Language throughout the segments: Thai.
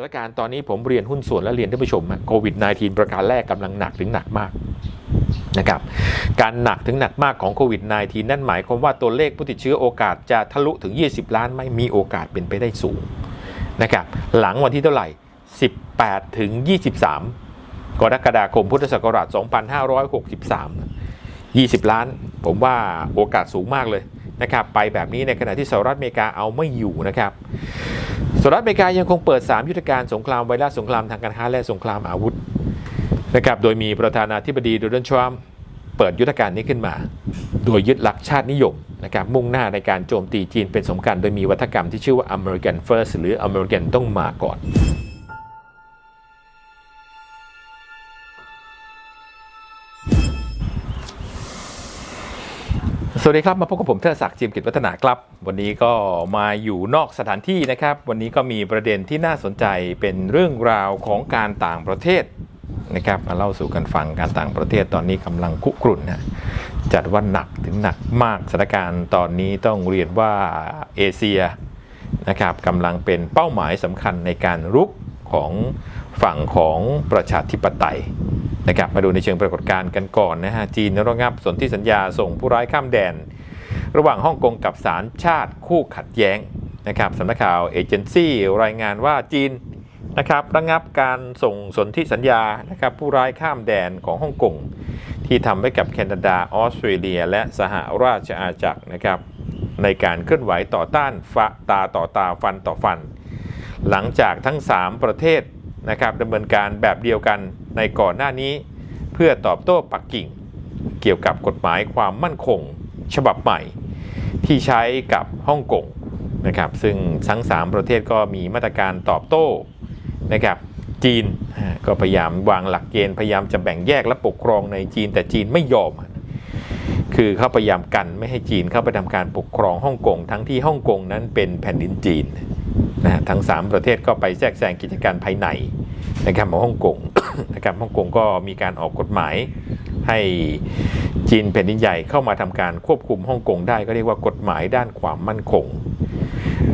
ถานการณ์ตอนนี้ผมเรียนหุ้นส่วนและเรียนท่านผู้ชมโควิด -19 ประการแรกกำลังหนักถึงหนักมากนะครับการหนักถึงหนักมากของโควิด -19 นั่นหมายความว่าตัวเลขผู้ติดเชื้อโอกาสจะทะลุถึง 20 ล้านไม่มีโอกาสเป็นไปได้สูงนะครับหลังวันที่เท่าไหร่ 18 ถึง 23 กรกฎาคมพุทธศักราช 2563 20 ล้าน ผมว่าโอกาสสูงมากเลย นะครับไปแบบนี้ในขณะที่สหรัฐอเมริกาเอาไม่อยู่นะครับสหรัฐอเมริกายังคงเปิด 3 ยุทธการสงครามไวรัสสงครามทางการค้าและสงครามอาวุธนะครับโดยมีประธานาธิบดีโดนัลด์ทรัมป์เปิดยุทธการนี้ขึ้นมา โดยยึดหลักชาตินิยมนะครับมุ่งหน้าในการโจมตีจีนเป็นสำคัญ โดยมีวัฒกรรมที่ชื่อว่า American First หรือ American ต้องมาก่อน วัสดีครับ มาพบกับผมเทอศักดิ์จิมกิจวัฒนาครับ วันนี้ก็มาอยู่นอกสถานที่นะครับ วันนี้ก็มีประเด็นที่น่าสนใจเป็นเรื่องราวของการต่างประเทศนะครับมาเล่าสู่กันฟังการต่างประเทศตอนนี้กำลังคุกรุ่นนะจัดว่าหนักถึงหนักมากสถานการณ์ตอนนี้ต้องเรียนว่าเอเชียนะครับกำลังเป็นเป้าหมายสำคัญในการรุกของฝั่งของประชาธิปไตย นะครับมาดูในเชิงปรากฏการณ์กันก่อนนะฮะจีนระงับสนธิสัญญาส่งผู้ร้ายข้ามแดน ระหว่างฮ่องกงกับศาลชาติคู่ขัดแย้งนะครับสำนักข่าวเอเจนซี่รายงานว่าจีนนะครับระงับการส่งสนธิสัญญานะครับผู้ร้ายข้ามแดนของฮ่องกงที่ทำไว้กับแคนาดาออสเตรเลีย และสหราชอาณาจักรนะครับในการเคลื่อนไหวต่อต้านฟะตาต่อตาฟันต่อฟัน หลังจากทั้ง 3 ประเทศ นะครับดำเนินการแบบเดียวกันในก่อนหน้านี้ เพื่อตอบโต้ปักกิ่ง เกี่ยวกับกฎหมายความมั่นคง ฉบับใหม่ ที่ใช้กับฮ่องกงนะครับซึ่งทั้ง 3 ประเทศก็มีมาตรการตอบโต้นะครับจีนก็พยายามวางหลักเกณฑ์พยายามจะแบ่งแยกและปกครองในจีนแต่จีนไม่ยอม คือเขาพยายามกันไม่ให้จีนเข้าไปทำการปกครองฮ่องกงทั้งที่ฮ่องกงนั้นเป็นแผ่นดินจีน นะทั้ง 3 ประเทศก็ไปแทรกแซงกิจการภายในนะครับของฮ่องกงนะครับฮ่องกงก็มีการออกกฎหมาย ให้จีนแผ่นดินใหญ่เข้ามาทำการควบคุมฮ่องกงได้ก็เรียกว่ากฎหมายด้านความมั่นคง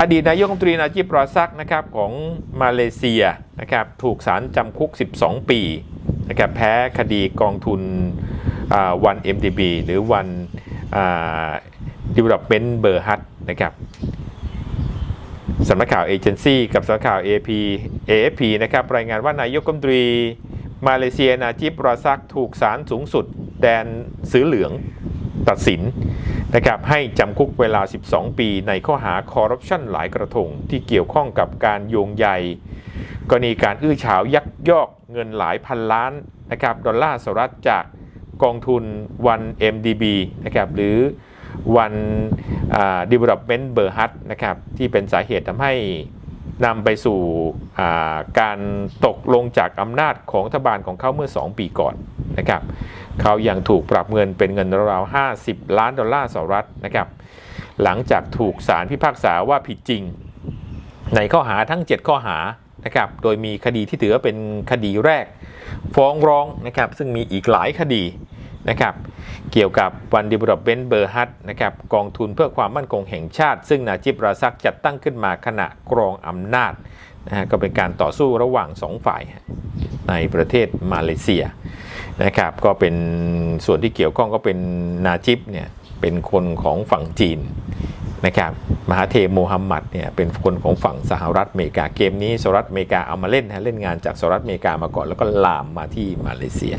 อดีตนายกรัฐมนตรีนาจิบรอซักนะครับของมาเลเซียนะครับถูกศาลจำคุก 12 ปีนะครับแพ้คดีกองทุนวัน MDB หรือวัน Development เบอร์ฮัตนะครับ สำนักข่าวเอเจนซี่กับสำนักข่าว AP AFP นะครับรายงานว่านายกรัฐมนตรี มาเลเซียนาจิบรอซักถูกศาลสูงสุด แดนสือเหลืองตัดสินนะครับให้จำคุกเวลา 12 ปีในข้อหาคอร์รัปชันหลายกระทง ที่เกี่ยวข้องกับการโยงใยกรณีการอื้อฉาวยักยอกเงินหลายพันล้านนะครับดอลลาร์สหรัฐจากกองทุน 1MDB นะครับหรือวัน development เบอร์ฮัตนะครับที่เป็นสาเหตุทำให้นำไปสู่การตกลงจากอำนาจของรัฐบาลของเขาเมื่อ 2 ปีก่อนนะครับเขายังถูกปรับเงินเป็นเงินราวๆ50 ล้านดอลลาร์สหรัฐนะครับหลังจากถูกศาลพิพากษาว่าผิดจริง ในข้อหาทั้ง 7 ข้อหานะครับโดยมีคดีที่ถือว่าเป็นคดีแรก ฟ้องร้องนะครับซึ่งมีอีกหลายคดี นะครับเกี่ยวกับวันดิบรอเบนเบอร์ฮัตนะครับกองทุนเพื่อความมั่นคงแห่งชาติ ซึ่งนาจิบราซักจัดตั้งขึ้นมาขณะกรองอำนาจนะฮะก็เป็นการต่อสู้ระหว่าง2ฝ่ายในประเทศมาเลเซียนะครับก็เป็นส่วนที่เกี่ยวข้องก็เป็นนาจิบเนี่ยเป็นคนของฝั่งจีนนะครับมหาเทโมฮัมหมัดเนี่ยเป็นคนของฝั่งสหรัฐอเมริกาเกมนี้สหรัฐอเมริกาเอามาเล่นฮะเล่นงานจากสหรัฐอเมริกามาก่อนแล้วก็ลามมาที่มาเลเซีย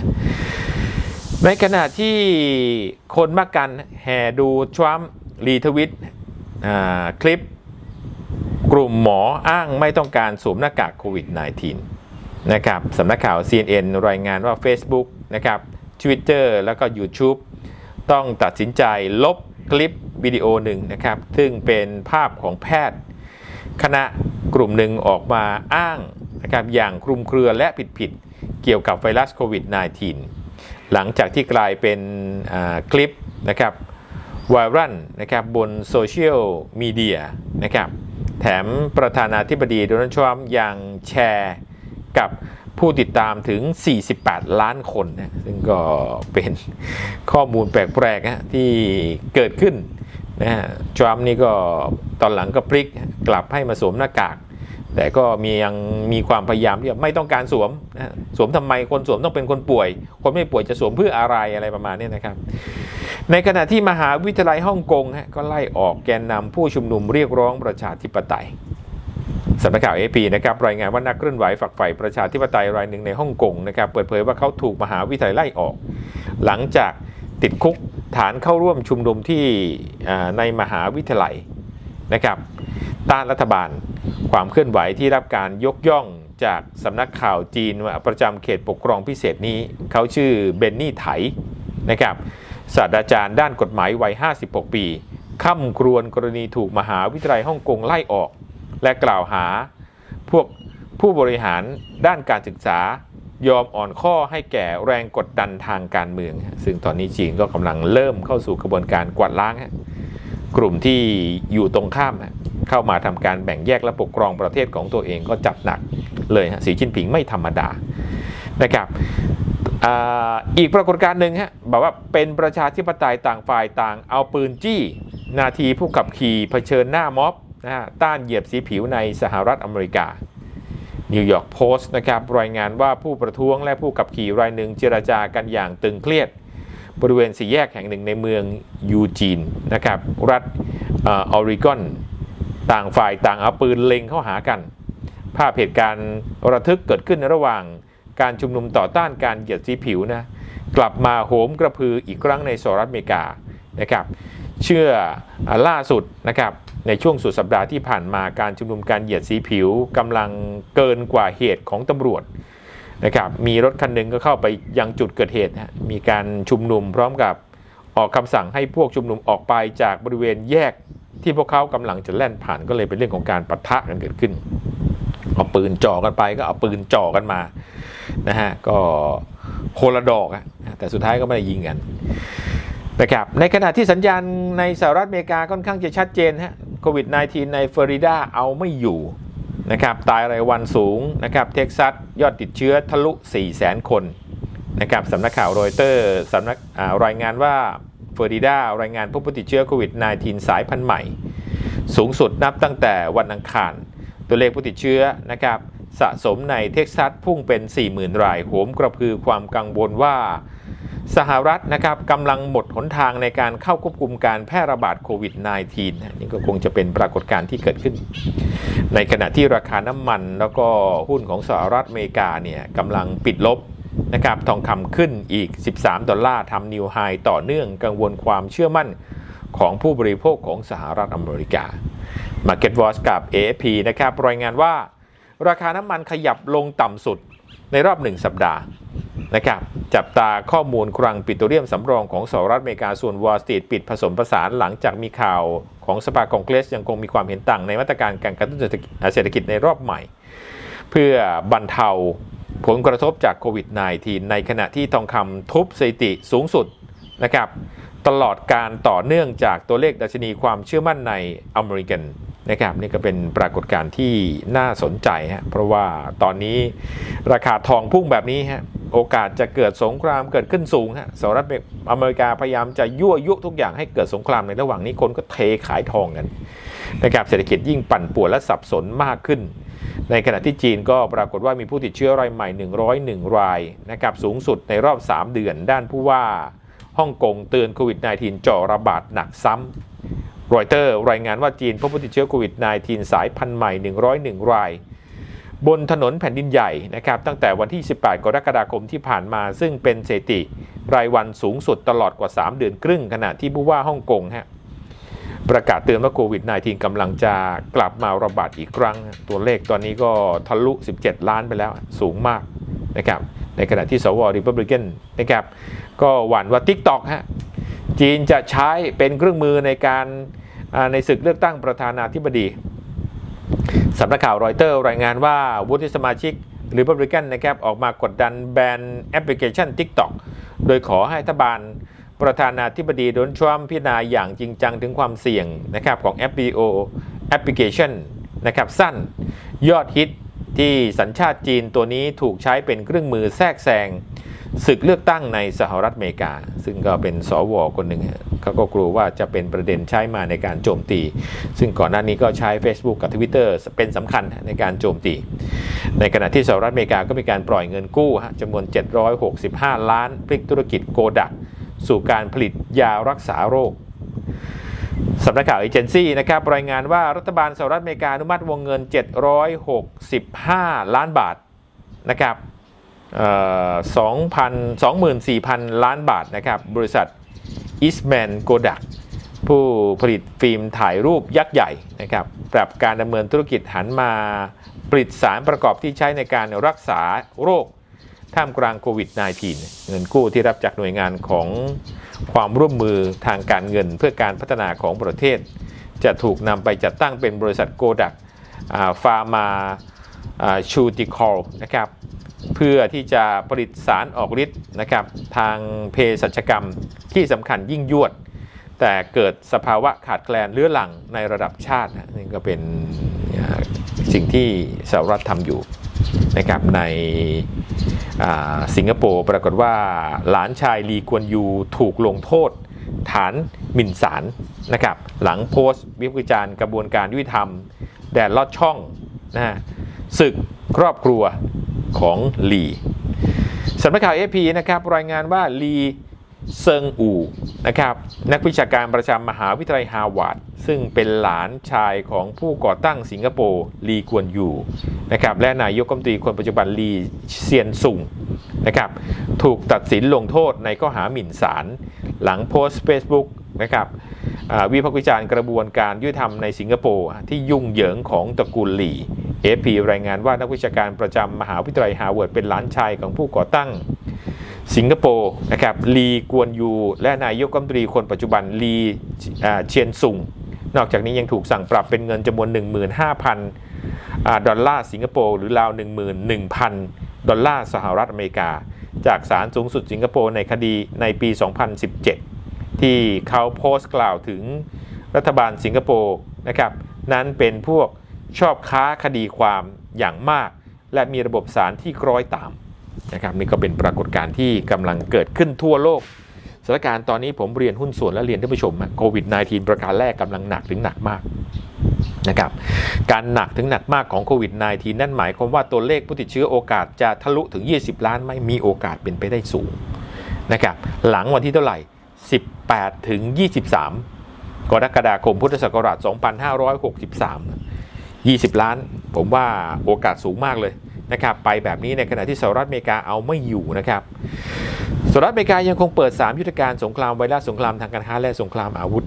ในขณะที่คนมักกันแห่ดูทรัมป์รีทวิตคลิปกลุ่มหมออ้างไม่ต้องการสวมหน้ากากโควิด -19 นะครับสำนักข่าว CNN รายงานว่า Facebook นะครับ Twitter แล้วก็ YouTube ต้องตัดสินใจลบคลิปวิดีโอหนึ่งนะครับ ซึ่งเป็นภาพของแพทย์ คณะกลุ่มหนึ่งออกมาอ้างนะครับอย่างคลุมเครือและผิดๆเกี่ยวกับไวรัสโควิด -19 หลังจากที่กลายเป็นคลิปนะครับไวรัลนะครับบนโซเชียลมีเดียนะครับแถมประธานาธิบดีโดนัลด์ทรัมป์ยังแชร์กับผู้ติดตามถึง 48 ล้านคนนะซึ่งก็เป็นข้อมูลแปลกๆนะที่เกิดขึ้นนะฮะทรัมป์นี่ก็ตอนหลังก็พลิกกลับให้มาสวมหน้ากาก แต่ก็มียังมีความพยายามที่จะไม่ต้องการสวมนะสวมทำไมคนสวมต้องเป็นคนป่วย คนไม่ป่วยจะสวมเพื่ออะไรอะไรประมาณนี้นะครับ ในขณะที่มหาวิทยาลัยฮ่องกงฮะก็ไล่ออกแกนนำผู้ชุมนุมเรียกร้องประชาธิปไตยสำนักข่าวเอพีนะครับรายงานว่านักเคลื่อนไหวฝักใฝ่ประชาธิปไตยรายหนึ่งในฮ่องกงนะครับเปิดเผยว่าเขาถูกมหาวิทยาลัยไล่ออก หลังจากติดคุกฐานเข้าร่วมชุมนุมที่ในมหาวิทยาลัยนะครับ ต้านรัฐบาล ความเคลื่อนไหวที่รับการยกย่องจากสำนักข่าวจีนประจำเขตปกครองพิเศษนี้ เขาชื่อเบนนี่ไถนะครับศาสตราจารย์ด้านกฎหมายวัย 56 ปีข้ามครวนกรณีถูกมหาวิทยาลัยฮ่องกงไล่ออก และกล่าวหา พวกผู้บริหารด้านการศึกษายอมอ่อนข้อให้แก่แรงกดดันทางการเมือง ซึ่งตอนนี้จีนก็กำลังเริ่มเข้าสู่กระบวนการกวาดล้าง กลุ่มที่อยู่ตรงข้าม เข้ามาทำการแบ่งแยกและปกครองประเทศของตัวเองก็จัดหนักเลยฮะสีจิ้นผิงไม่ธรรมดานะครับอีกปรากฏการณ์หนึ่งฮะบอกว่าเป็นประชาธิปไตยต่างฝ่ายต่าง เอาปืนจี้ นาทีผู้ขับขี่เผชิญหน้าม็อบนะฮะต้านเหยียบสีผิวในสหรัฐอเมริกานิวยอร์กโพสต์นะครับรายงานว่าผู้ประท้วงและผู้ขับขี่รายหนึ่งเจรจากันอย่างตึงเครียด บริเวณสี่แยกแห่งหนึ่งในเมืองยูจีนนะครับรัฐออริกอน ต่างฝ่ายต่างเอาปืนเล็งเข้าหากัน ภาพเหตุการณ์ระทึกเกิดขึ้นในระหว่างการชุมนุมต่อต้านการเหยียดสีผิวนะกลับมาโหมกระพืออีกครั้งในสหรัฐอเมริกานะครับ เชื่อล่าสุดนะครับในช่วงสุดสัปดาห์ที่ผ่านมาการชุมนุมการเหยียดสีผิวกำลังเกินกว่าเหตุของตำรวจนะครับมีรถคันหนึ่งก็เข้าไปยังจุดเกิดเหตุนะฮะมีการชุมนุมพร้อมกับออกคำสั่งให้พวกชุมนุมออกไปจากบริเวณแยก ที่พวกเขากำลังจะแล่นผ่านก็เลยเป็นเรื่องของการปะทะกันเกิดขึ้น เอาปืนจ่อกันไปก็เอาปืนจ่อกันมานะฮะก็โคละดอกอะแต่สุดท้ายก็ไม่ได้ยิงกันนะครับในขณะที่สัญญาณในสหรัฐอเมริกาค่อนข้างจะชัดเจนฮะโควิด -19 ในฟลอริดาเอาไม่อยู่นะครับตายรายวันสูงนะครับเท็กซัสยอดติดเชื้อทะลุ 4 0 0 0 0 0 คนนะครับสำนักข่าวรอยเตอร์สำนักรายงานว่า ฟลอริดารายงานพบผู้ติดเชื้อโควิด -19 สายพันธุ์ใหม่ สูงสุดนับตั้งแต่วันอังคาร ตัวเลขผู้ติดเชื้อนะครับสะสมในเท็กซัสพุ่งเป็น 40,000 รายโหมกระพือความกังวลว่า สหรัฐนะครับกำลังหมดหนทางในการเข้าควบคุมการแพร่ระบาดโควิด -19 นะนี่ก็คงจะเป็นปรากฏการณ์ที่เกิดขึ้น ในขณะที่ราคาน้ำมันแล้วก็หุ้นของสหรัฐอเมริกาเนี่ยกำลังปิดลบ นะครับทองคำขึ้นอีก 13 ดอลลาร์ทำนิวไฮต่อเนื่องกังวลความเชื่อมั่นของผู้บริโภคของสหรัฐอเมริกา Market Watch กับ AFP นะครับรายงานว่า ราคาน้ำมันขยับลงต่ำสุดในรอบหนึ่งสัปดาห์นะครับจับตาข้อมูลคลังปิโตรเลียมสำรองของสหรัฐอเมริกาส่วนวอลสตรีทปิดผสมผสานหลังจากมีข่าวของสภาคองเกรสยังคงมีความเห็นต่างในมาตรการการกระตุ้นเศรษฐกิจในรอบใหม่ เพื่อบรรเทา ผลกระทบจากโควิด -19 ในขณะที่ทองคำทุบสถิติสูงสุดนะครับ ตลอดการต่อเนื่องจากตัวเลขดัชนีความเชื่อมั่นในอเมริกัน นะครับนี่ก็เป็นปรากฏการณ์ที่น่าสนใจฮะเพราะว่าตอนนี้ราคาทองพุ่งแบบนี้ฮะโอกาสจะเกิดสงครามเกิดขึ้นสูงฮะสหรัฐอเมริกาพยายามจะยั่วยุทุกอย่างให้เกิดสงครามในระหว่างนี้คนก็เทขายทองกันนะครับเศรษฐกิจยิ่งปั่นป่วนและสับสนมากขึ้น ในขณะที่จีนก็ปรากฏว่ามีผู้ติดเชื้อรายใหม่ 101 รายนะครับสูงสุดในรอบ 3 เดือนด้านผู้ว่าฮ่องกงเตือนโควิด -19 จ่อระบาดหนักซ้ำ รอยเตอร์รายงานว่าจีนพบผู้ติดเชื้อโควิด -19 สายพันธุ์ใหม่ 101 ราย บนถนนแผ่นดินใหญ่นะครับตั้งแต่วันที่ 18 กรกฎาคมที่ผ่านมา ซึ่งเป็นสถิติรายวันสูงสุดตลอดกว่า 3 เดือนครึ่ง ขณะที่ผู้ว่าฮ่องกงฮะประกาศเตือนว่าโควิด -19 กำลังจะกลับมาระบาดอีกครั้ง ตัวเลขตอนนี้ก็ทะลุ 17 ล้านไปแล้วสูงมากนะครับในขณะที่สวริพับลิกันนะครับก็หวั่นว่า TikTok ฮะ จีนจะใช้เป็นเครื่องมือในการในศึกเลือกตั้งประธานาธิบดีสำนักข่าวรอยเตอร์รายงานว่าวุฒิสมาชิกหรือ r บริกันนะครับออกมากดดันแบนแอปพลิเคชัน TikTok โดยขอให้รัฐบาลประธานาธิบดีโดนทรัมป์พิจารณาอย่างจริงจังถึงความเสี่ยงนะครับของแอป o แอปพลิเคชันนะครับสั้นยอดฮิตที่สัญชาติจีนตัวนี้ถูกใช้เป็นเครื่องมือแทรกแซง ศึกเลือกตั้งในสหรัฐอเมริกา ซึ่งก็เป็นสวคนหนึ่งเขาก็กลัวว่าจะเป็นประเด็นใช้มาในการโจมตี ซึ่งก่อนหน้านี้ก็ใช้ Facebook กับ Twitter เป็นสำคัญในการโจมตี ในขณะที่สหรัฐอเมริกาก็มีการปล่อยเงินกู้ฮะจำนวน 765 ล้านพลิกธุรกิจโกดัก สู่การผลิตยารักษาโรคสำนักข่าวเอเจนซี่นะครับรายงานว่ารัฐบาลสหรัฐอเมริกาอนุมัติวงเงิน 765 ล้านบาทนะครับ 2,000 24,000 ล้านบาทนะครับ บริษัท Eastman Kodak ผู้ผลิตฟิล์มถ่ายรูปยักษ์ใหญ่นะครับ ปรับการดำเนินธุรกิจหันมาผลิตสารประกอบที่ใช้ในการรักษาโรคท่ามกลางโควิด -19 เงินกู้ที่รับจากหน่วยงานของความร่วมมือทางการเงินเพื่อการพัฒนาของประเทศ จะถูกนำไปจัดตั้งเป็นบริษัทโกดักฟาร์มาชูติคอลนะครับ เพื่อที่จะผลิตสารออกฤทธิ์นะครับ ทางเภสัชกรรมที่สำคัญยิ่งยวด แต่เกิดสภาวะขาดแคลนเรื้อรังในระดับชาตินี่ก็เป็นสิ่งที่สหรัฐทำอยู่นะครับในสิงคโปร์ปรากฏว่าหลานชายลีกวนยูถูกลงโทษ ฐานหมิ่นศาลนะครับหลังโพสต์วิพากษ์วิจารณ์กระบวนการยุติธรรม แดนลอดช่องนะฮะศึกครอบครัว ของลีสำนักข่าวเอพีนะครับรายงานว่าลีเซิงอูนะครับนักวิชาการประจำมหาวิทยาลัยฮาร์วาร์ดซึ่งเป็นหลานชายของผู้ก่อตั้งสิงคโปร์ลีกวนยูนะครับและนายกรัฐมนตรีคนปัจจุบันลีเซียนซุงนะครับถูกตัดสินลงโทษในข้อหาหมิ่นศาลหลังโพสต์ Facebook นะครับวิพากษ์วิจารณ์กระบวนการยุติธรรมในสิงคโปร์ที่ยุ่งเหยิงของตระกูลหลีเอพีรายงานว่านักวิชาการประจำมหาวิทยาลัยฮาร์วาร์ดเป็นหลานชายของผู้ก่อตั้งสิงคโปร์นะครับลีกวนยู และนายกรัฐมนตรีคนปัจจุบันลีอ่าเชียนซุงนอกจากนี้ยังถูกสั่งปรับเป็นเงินจำนวน 15,000อ่าดอลลาร์สิงคโปร์หรือราว 11,000 ดอลลาร์สหรัฐอเมริกา จากศาลสูงสุดสิงคโปร์ในคดีในปี 2017 ที่เขาโพสต์กล่าวถึงรัฐบาลสิงคโปร์นะครับนั้นเป็นพวกชอบค้าคดีความอย่างมาก และมีระบบศาลที่คล้อยตามนะครับนี่ก็เป็นปรากฏการณ์ที่กำลังเกิดขึ้นทั่วโลกสถานการณ์ตอนนี้ผมเรียนหุ้นส่วนและเรียนท่านผู้ชมโควิด -19 ประการแรกกำลังหนักถึงหนักมากนะครับการหนักถึงหนักมากของโควิด -19 นั่นหมายความว่าตัวเลขผู้ติดเชื้อโอกาสจะทะลุถึง 20 ล้านไม่มีโอกาสเป็นไปได้สูงนะครับหลังวันที่เท่าไหร่ 18 ถึง 23 กรกฎาคมพุทธศักราช 2563 20 ล้าน ผมว่าโอกาสสูงมากเลยนะครับ ไปแบบนี้ในขณะที่สหรัฐอเมริกาเอาไม่อยู่นะครับสหรัฐอเมริกายังคงเปิด 3 ยุทธการสงครามไวรัสสงครามทางการค้าและสงครามอาวุธ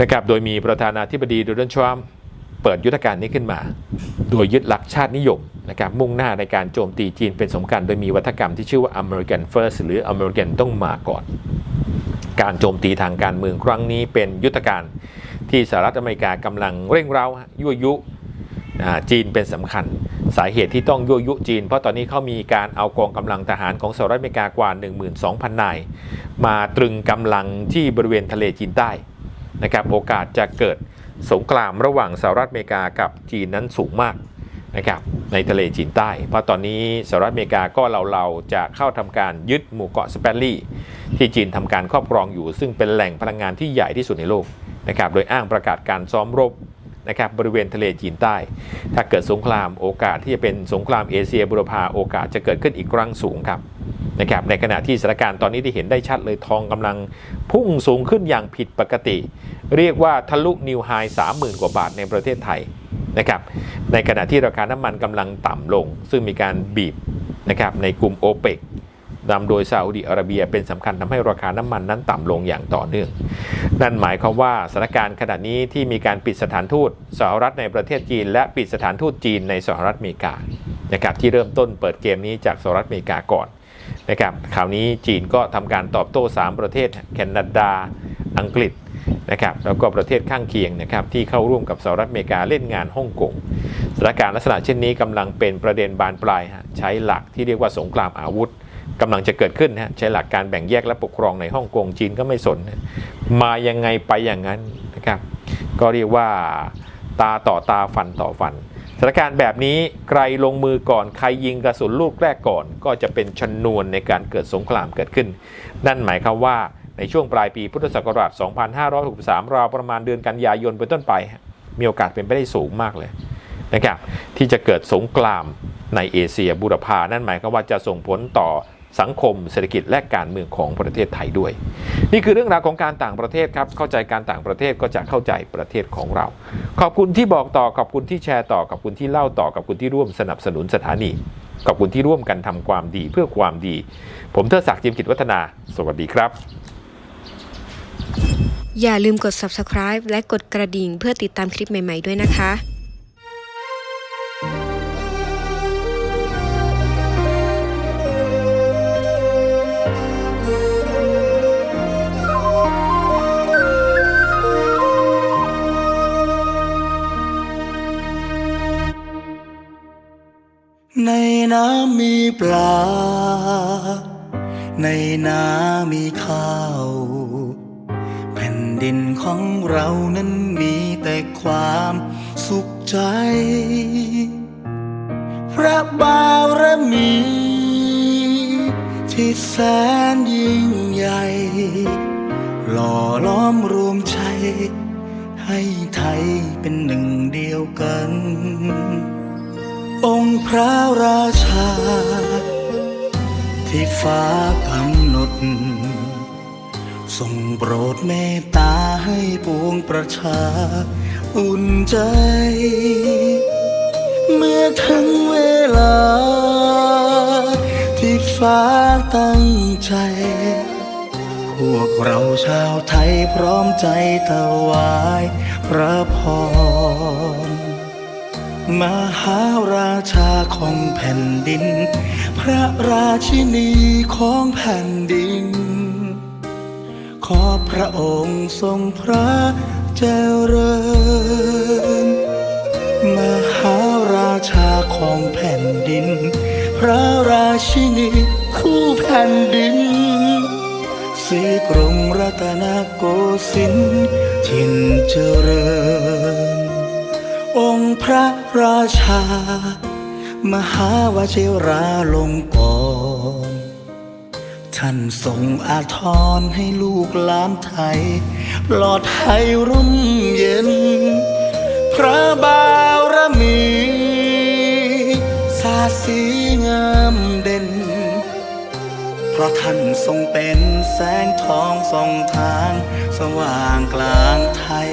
นะครับโดยมีประธานาธิบดีโดนัลด์ทรัมป์เปิดยุทธการนี้ขึ้นมา โดยยึดหลักชาตินิยมนะครับมุ่งหน้าในการโจมตีจีนเป็นสำคัญ โดยมีวัฒกรรมที่ชื่อว่า American First หรือ American ต้องมาก่อน การโจมตีทางการเมืองครั้งนี้เป็นยุทธการที่สหรัฐอเมริกากำลังเร่งเร้ายั่วยุจีนเป็นสำคัญ สาเหตุที่ต้องยั่วยุจีน เพราะตอนนี้เขามีการเอากองกำลังทหารของสหรัฐอเมริกากว่า 12,000 นาย มาตรึงกำลังที่บริเวณทะเลจีนใต้นะครับโอกาสจะเกิดสงครามระหว่างสหรัฐอเมริกากับจีนนั้นสูงมาก นะครับในทะเลจีนใต้ เพราะตอนนี้สหรัฐอเมริกาก็เราๆจะเข้าทำการยึดหมู่เกาะสเปรลี่ ที่จีนทำการครอบครองอยู่ ซึ่งเป็นแหล่งพลังงานที่ใหญ่ที่สุดในโลกนะครับโดยอ้างประกาศการซ้อมรบนะครับบริเวณทะเลจีนใต้ ถ้าเกิดสงครามโอกาสที่จะเป็นสงครามเอเชียบุรพาโอกาสจะเกิดขึ้นอีกครั้งสูงครับนะครับในขณะที่สถานการณ์ตอนนี้ที่เห็นได้ชัดเลยทองกำลังพุ่งสูงขึ้นอย่างผิดปกติ เรียกว่าทะลุนิวไฮ30,000 กว่าบาทในประเทศไทย นะครับในขณะที่ราคาน้ำมันกำลังต่ำลง ซึ่งมีการบีบนะครับในกลุ่มโอเปกนำโดยซาอุดิอาระเบียเป็นสำคัญทำให้ราคาน้ำมันนั้นต่ำลงอย่างต่อเนื่อง นั่นหมายความว่าสถานการณ์ขณะนี้ที่มีการปิดสถานทูตสหรัฐในประเทศจีน และปิดสถานทูตจีนในสหรัฐอเมริกานะครับที่เริ่มต้นเปิดเกมนี้จากสหรัฐอเมริกาก่อนนะครับคราวนี้จีนก็ทำการตอบโต้ 3 ประเทศแคนาดา อังกฤษ นะครับแล้วก็ประเทศข้างเคียงนะครับที่เข้าร่วมกับสหรัฐอเมริกาเล่นงานฮ่องกงสถานการณ์ลักษณะเช่นนี้กำลังเป็นประเด็นบานปลายใช้หลักที่เรียกว่าสงครามอาวุธกำลังจะเกิดขึ้นฮะใช้หลักการแบ่งแยกและปกครองในฮ่องกงจีนก็ไม่สน มายังไงไปอย่างนั้นนะครับก็เรียกว่าตาต่อตาฟันต่อฟันสถานการณ์แบบนี้ใครลงมือก่อนใครยิงกระสุนลูกแรกก่อน ก็จะเป็นชนวนในการเกิดสงครามเกิดขึ้น นั่นหมายความว่า ในช่วงปลายปีพุทธศักราช 2563 ราวประมาณเดือนกันยายนเป็นต้นไป มีโอกาสเป็นไปได้สูงมากเลยนะครับที่จะเกิดสงครามในเอเชียบูรพานั่นหมายความว่าจะส่งผลต่อสังคมเศรษฐกิจและการเมืองของประเทศไทยด้วย นี่คือเรื่องราวของการต่างประเทศครับ เข้าใจการต่างประเทศก็จะเข้าใจประเทศของเรา ขอบคุณที่บอกต่อขอบคุณที่แชร์ต่อขอบคุณที่เล่าต่อขอบคุณที่ร่วมสนับสนุนสถานีขอบคุณที่ร่วมกันทำความดีเพื่อความดี ผมเทอศักดิ์จิมกิจวัฒนา สวัสดีครับ อย่าลืมกด subscribe และกดกระดิ่งเพื่อติดตามคลิปใหม่ ๆ ด้วยนะคะในน้ำมีปลา ในนามีข้าว ของเรานั้นมีแต่ความสุขใจ พระบารมี ที่แสนยิ่งใหญ่ หล่อล้อมรวมใจ ให้ไทยเป็นหนึ่งเดียวกัน องค์พระราชา ที่ฟ้ากำหนด ทรงโปรดเมตตาให้ปวงประชา อุ่นใจ เมื่อถึงเวลา ที่ฟ้าตั้งใจ พวกเราชาวไทยพร้อมใจถวายพระพรมหาราชาของแผ่นดิน พระราชินีของแผ่นดิน อพระองค์ทรงพระเจริญ มหาราชาของแผ่นดิน พระราชินีคู่แผ่นดินสีกรุงรัตนโกสินทร์ินเจริญ องค์พระราชา มหาวชิราลงกร ท่านทรงอาทรให้ลูกหลานไทยปลอดภัยร่มเย็น พระบารมีสาสีงามเด่น เพราะท่านทรงเป็นแสงทองส่องทาง สว่างกลางไทย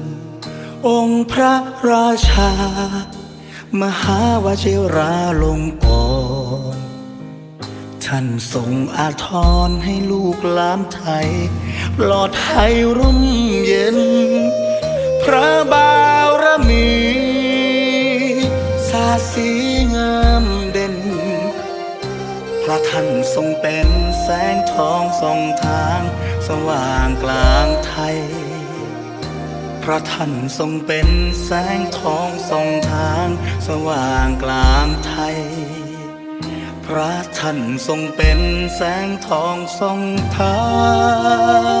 องค์พระราชา มหาวชิราลงกรท่านทรงอาทรให้ลูกหลานไทย ปลอดภัยร่มเย็น พระบารมีสาสีงามเด่น พระท่านทรงเป็นแสงทองส่องทาง สว่างกลางไทย ระท่านทรงเป็นแสงทองส่องทาง สว่างกลางไทย พระท่านทรงเป็นแสงทองส่องทาง